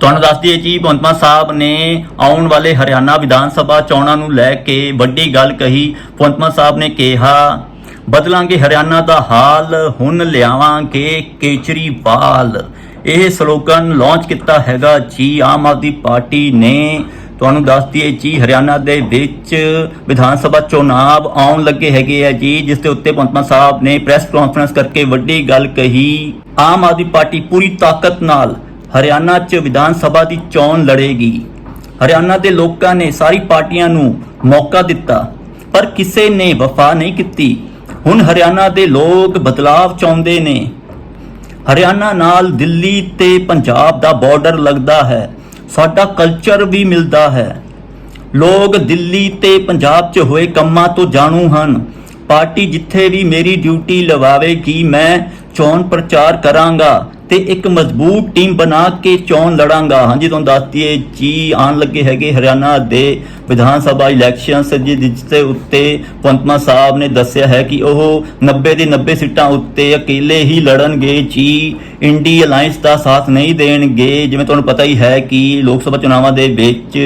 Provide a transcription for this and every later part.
ਤੁਹਾਨੂੰ ਦੱਸ ਦਈਏ ਜੀ, ਭਗਵੰਤ ਮਾਨ ਸਾਹਿਬ ਨੇ ਆਉਣ ਵਾਲੇ ਹਰਿਆਣਾ ਵਿਧਾਨ ਸਭਾ ਚੋਣਾਂ ਨੂੰ ਲੈ ਕੇ ਵੱਡੀ ਗੱਲ ਕਹੀ। ਭਗਵੰਤ ਮਾਨ ਸਾਹਿਬ ਨੇ ਕਿਹਾ, ਬਦਲਾਂਗੇ ਹਰਿਆਣਾ ਦਾ ਹਾਲ, ਹੁਣ ਲਿਆਵਾਂਗੇ ਕੇਜਰੀਵਾਲ। ਇਹ ਸਲੋਗਨ ਲਾਂਚ ਕੀਤਾ ਹੈਗਾ ਜੀ, ਆਮ ਆਦਮੀ ਪਾਰਟੀ ਨੇ। ਤੁਹਾਨੂੰ ਦੱਸ ਦਈਏ ਜੀ, ਹਰਿਆਣਾ ਦੇ ਵਿੱਚ ਵਿਧਾਨ ਸਭਾ ਚੋਣਾਂ ਆਉਣ ਲੱਗੇ ਹੈਗੇ ਆ ਜੀ, ਜਿਸ ਦੇ ਉੱਤੇ ਭਗਵੰਤ ਸਾਹਿਬ ਨੇ ਪ੍ਰੈਸ ਕਾਨਫਰੰਸ ਕਰਕੇ ਵੱਡੀ ਗੱਲ ਕਹੀ। ਆਮ ਆਦਮੀ ਪਾਰਟੀ ਪੂਰੀ ਤਾਕਤ ਨਾਲ ਹਰਿਆਣਾ 'ਚ ਵਿਧਾਨ ਸਭਾ ਦੀ ਚੋਣ ਲੜੇਗੀ। ਹਰਿਆਣਾ ਦੇ ਲੋਕਾਂ ਨੇ ਸਾਰੀ ਪਾਰਟੀਆਂ ਨੂੰ ਮੌਕਾ ਦਿੱਤਾ, ਪਰ ਕਿਸੇ ਨੇ ਵਫਾ ਨਹੀਂ ਕੀਤੀ। ਹੁਣ ਹਰਿਆਣਾ ਦੇ ਲੋਕ ਬਦਲਾਵ ਚਾਹੁੰਦੇ ਨੇ। ਹਰਿਆਣਾ ਨਾਲ ਦਿੱਲੀ ਤੇ ਪੰਜਾਬ ਦਾ ਬਾਰਡਰ ਲੱਗਦਾ ਹੈ, ਸਾਡਾ ਕਲਚਰ ਵੀ ਮਿਲਦਾ ਹੈ। ਲੋਕ ਦਿੱਲੀ ਤੇ ਪੰਜਾਬ 'ਚ ਹੋਏ ਕੰਮਾਂ ਤੋਂ ਜਾਣੂ ਹਨ। ਪਾਰਟੀ ਜਿੱਥੇ ਵੀ ਮੇਰੀ ਡਿਊਟੀ ਲਵਾਵੇਗੀ, ਮੈਂ ਚੋਣ ਪ੍ਰਚਾਰ ਕਰਾਂਗਾ। ਤੇ ਇੱਕ ਮਜ਼ਬੂਤ ਟੀਮ ਬਣਾ ਕੇ ਚੋਣ ਲੜਾਂਗਾ। ਹਾਂਜੀ, ਤੁਹਾਨੂੰ ਦੱਸ ਦਈਏ, ਜੀ ਆਉਣ ਲੱਗੇ ਹੈਗੇ ਹਰਿਆਣਾ ਦੇ ਵਿਧਾਨ ਸਭਾ ਇਲੈਕਸ਼ਨ ਜੀ, ਜਿਸ ਦੇ ਉੱਤੇ ਭਗਵੰਤ ਸਾਹਿਬ ਨੇ ਦੱਸਿਆ ਹੈ ਕਿ ਉਹ 90 ਦੇ 90 ਸੀਟਾਂ ਉੱਤੇ ਅਕੇਲੇ ਹੀ ਲੜਨਗੇ। ਜੀ ਇੰਡੀ ਅਲਾਈਅੰਸ ਦਾ ਸਾਥ ਨਹੀਂ ਦੇਣਗੇ। ਜਿਵੇਂ ਤੁਹਾਨੂੰ ਪਤਾ ਹੀ ਹੈ ਕਿ ਲੋਕ ਸਭਾ ਚੁਣਾਵਾਂ ਦੇ ਵਿੱਚ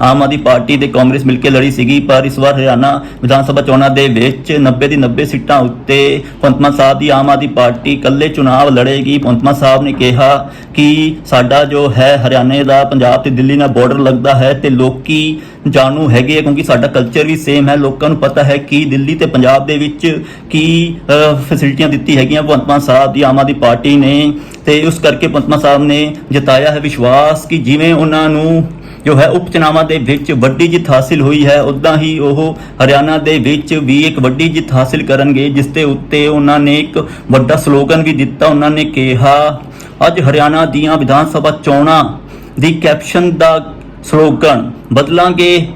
ਆਮ ਆਦਮੀ ਪਾਰਟੀ ਤੇ ਕਾਂਗਰਸ ਮਿਲ ਕੇ ਲੜੀ ਸੀਗੀ, ਪਰ ਇਸ ਵਾਰ ਹਰਿਆਣਾ ਵਿਧਾਨ ਸਭਾ ਚੋਣਾਂ ਦੇ ਵਿੱਚ 90 ਦੀ 90 ਸੀਟਾਂ ਉੱਤੇ ਭਗਵੰਤ ਮਾਨ ਸਾਹਿਬ ਦੀ ਆਮ ਆਦਮੀ ਪਾਰਟੀ ਇਕੱਲੇ ਚੁਣਾਵ ਲੜੇਗੀ। ਭਗਵੰਤ ਸਾਹਿਬ ਨੇ ਕਿਹਾ ਕਿ ਸਾਡਾ ਜੋ ਹੈ, ਹਰਿਆਣੇ ਦਾ, ਪੰਜਾਬ ਤੇ ਦਿੱਲੀ ਨਾਲ ਬਾਰਡਰ ਲੱਗਦਾ ਹੈ ਤੇ ਲੋਕੀ ਜਾਣੂ ਹੈਗੇ ਆ, ਕਿਉਂਕਿ ਸਾਡਾ ਕਲਚਰ ਵੀ ਸੇਮ ਹੈ। ਲੋਕਾਂ ਨੂੰ ਪਤਾ ਹੈ ਕਿ ਦਿੱਲੀ ਤੇ ਪੰਜਾਬ ਦੇ ਵਿੱਚ ਕੀ ਫੈਸਿਲਿਟੀਆਂ ਦਿੱਤੀ ਹੈਗੀਆਂ। ਭਗਵੰਤ ਮਾਨ ਸਾਹਿਬ ਦੀ, ਆਮ ਆਦਮੀ ਪਾਰਟੀ ਨੇ ਤੇ ਉਸ ਕਰਕੇ ਭਗਵੰਤ ਮਾਨ ਸਾਹਿਬ ਨੇ ਜਤਾਇਆ ਹੈ ਵਿਸ਼ਵਾਸ ਕਿ ਜਿਵੇਂ ਉਹਨਾਂ ਨੂੰ ਜੋ ਹੈ ਉਪ ਚੁਣਾਵਾਂ ਦੇ ਵਿੱਚ ਵੱਡੀ ਜਿੱਤ ਹਾਸਿਲ ਹੋਈ ਹੈ ਉਦਾਂ ਹੀ ਉਹ ਹਰਿਆਣਾ ਦੇ ਵਿੱਚ ਵੀ ਇੱਕ ਵੱਡੀ ਜਿੱਤ ਹਾਸਿਲ ਕਰਨਗੇ, ਜਿਸ ਦੇ ਉੱਤੇ ਉਹਨਾਂ ਨੇ ਇੱਕ ਵੱਡਾ ਸਲੋਗਨ ਵੀ ਦਿੱਤਾ। ਉਹਨਾਂ ਨੇ ਕਿਹਾ, ਅੱਜ ਹਰਿਆਣਾ ਦੀਆਂ ਵਿਧਾਨ ਸਭਾ ਚੋਣਾਂ ਦੀ ਕੈਪਸ਼ਨ ਦਾ ਸਲੋਗਨ ਬਦਲਾਂਗੇ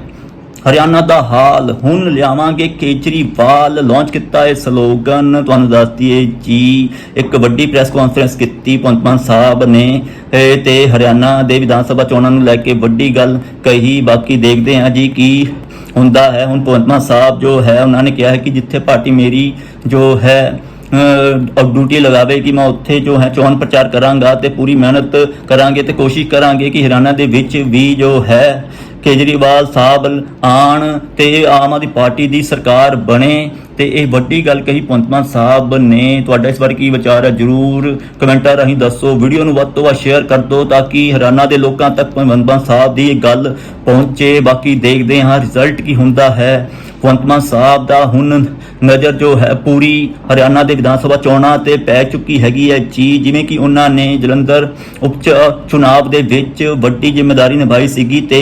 ਹਰਿਆਣਾ ਦਾ ਹਾਲ, ਹੁਣ ਲਿਆਵਾਂਗੇ ਕੇਜਰੀਵਾਲ ਲਾਂਚ ਕੀਤਾ ਇਹ ਸਲੋਗਨ ਤੁਹਾਨੂੰ ਦੱਸ ਦਈਏ ਜੀ, ਇੱਕ ਵੱਡੀ ਪ੍ਰੈਸ ਕਾਨਫਰੰਸ ਕੀਤੀ ਭਗਵੰਤ ਮਾਨ ਸਾਹਿਬ ਨੇ ਇਹ ਤੇ ਹਰਿਆਣਾ ਦੇ ਵਿਧਾਨ ਸਭਾ ਚੋਣਾਂ ਨੂੰ ਲੈ ਕੇ ਵੱਡੀ ਗੱਲ ਕਹੀ। ਬਾਕੀ ਦੇਖਦੇ ਹਾਂ ਜੀ ਕੀ ਹੁੰਦਾ ਹੈ। ਹੁਣ ਭਗਵੰਤ ਮਾਨ ਸਾਹਿਬ ਜੋ ਹੈ, ਉਹਨਾਂ ਨੇ ਕਿਹਾ ਹੈ ਕਿ ਜਿੱਥੇ ਪਾਰਟੀ ਮੇਰੀ ਜੋ ਹੈ ਡਿਊਟੀ ਲਗਾਵੇ ਕਿ ਮੈਂ ਉੱਥੇ ਜੋ ਹੈ, ਚੋਣ ਪ੍ਰਚਾਰ ਕਰਾਂਗਾ ਤੇ ਪੂਰੀ ਮਿਹਨਤ ਕਰਾਂਗੇ ਤੇ ਕੋਸ਼ਿਸ਼ ਕਰਾਂਗੇ ਕਿ ਹਰਿਆਣਾ ਦੇ ਵਿੱਚ ਵੀ ਜੋ ਹੈ, ਕੇਜਰੀਵਾਲ ਸਾਹਿਬ ਆਣ ਤੇ ਆਮ ਆਦਮੀ ਪਾਰਟੀ ਦੀ ਸਰਕਾਰ ਬਣੇ। ਤੇ ਇਹ ਵੱਡੀ ਗੱਲ ਕਹੀ ਭਗਵੰਤ ਮਾਨ ਸਾਹਿਬ ਨੇ। ਤੁਹਾਡਾ ਇਸ ਬਾਰੇ ਕੀ ਵਿਚਾਰ ਹੈ? ਜਰੂਰ ਕਮੈਂਟਾਂ ਰਾਹੀਂ ਦੱਸੋ। ਵੀਡੀਓ ਨੂੰ ਵੱਧ ਤੋਂ ਵੱਧ ਸ਼ੇਅਰ ਕਰ ਦਿਓ ਤਾਂ ਕਿ ਹਰਿਆਣਾ ਦੇ ਲੋਕਾਂ ਤੱਕ ਭਗਵੰਤ ਮਾਨ ਸਾਹਿਬ ਦੀ ਇਹ ਗੱਲ ਪਹੁੰਚੇ। ਬਾਕੀ ਦੇਖਦੇ ਹਾਂ ਰਿਜ਼ਲਟ ਕੀ ਹੁੰਦਾ ਹੈ। ਭਗਵੰਤ ਮਾਨ ਸਾਹਿਬ ਦਾ ਹੁਣ ਨਜ਼ਰ ਜੋ ਹੈ ਪੂਰੀ ਹਰਿਆਣਾ ਦੇ ਵਿਧਾਨ ਸਭਾ ਚੋਣਾਂ ਤੇ ਪੈ ਚੁੱਕੀ ਹੈਗੀ ਹੈ ਜੀ ਜਿਵੇਂ ਕਿ ਉਹਨਾਂ ਨੇ ਜਲੰਧਰ ਉਪ ਚੁਣਾਵ ਦੇ ਵਿੱਚ ਵੱਡੀ ਜ਼ਿੰਮੇਵਾਰੀ ਨਿਭਾਈ ਸੀਗੀ ਤੇ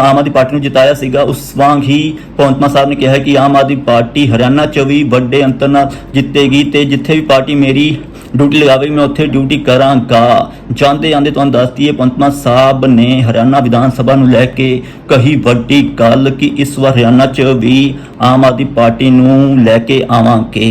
ਆਮ ਆਦਮੀ ਪਾਰਟੀ ਨੂੰ ਜਿਤਾਇਆ ਸੀਗਾ। ਉਸ ਵਾਂਗ ਹੀ ਭਗਵੰਤ ਮਾਨ ਸਾਹਿਬ ਨੇ ਕਿਹਾ ਕਿ ਆਮ ਆਦਮੀ ਪਾਰਟੀ ਹਰਿਆਣਾ ਚ ਵੀ ਵੱਡੇ ਅੰਤਰ ਨਾਲ ਜਿੱਤੇਗੀ ਤੇ ਜਿੱਥੇ ਵੀ ਪਾਰਟੀ ਮੇਰੀ ਡਿਊਟੀ ਲਗਾਵੇ, ਮੈਂ ਉੱਥੇ ਡਿਊਟੀ ਕਰਾਂਗਾ। ਜਾਂਦੇ ਜਾਂਦੇ ਤੁਹਾਨੂੰ ਦੱਸ ਦਈਏ ਪੰਤਮਾ ਸਾਹਿਬ ਨੇ ਹਰਿਆਣਾ ਵਿਧਾਨ ਸਭਾ ਨੂੰ ਲੈ ਕੇ ਕਹੀ ਵੱਡੀ ਗੱਲ ਕਿ ਇਸ ਵਾਰ ਹਰਿਆਣਾ ਚ ਵੀ ਆਮ ਆਦਮੀ ਪਾਰਟੀ ਨੂੰ ਲੈ ਕੇ ਆਵਾਂਗੇ।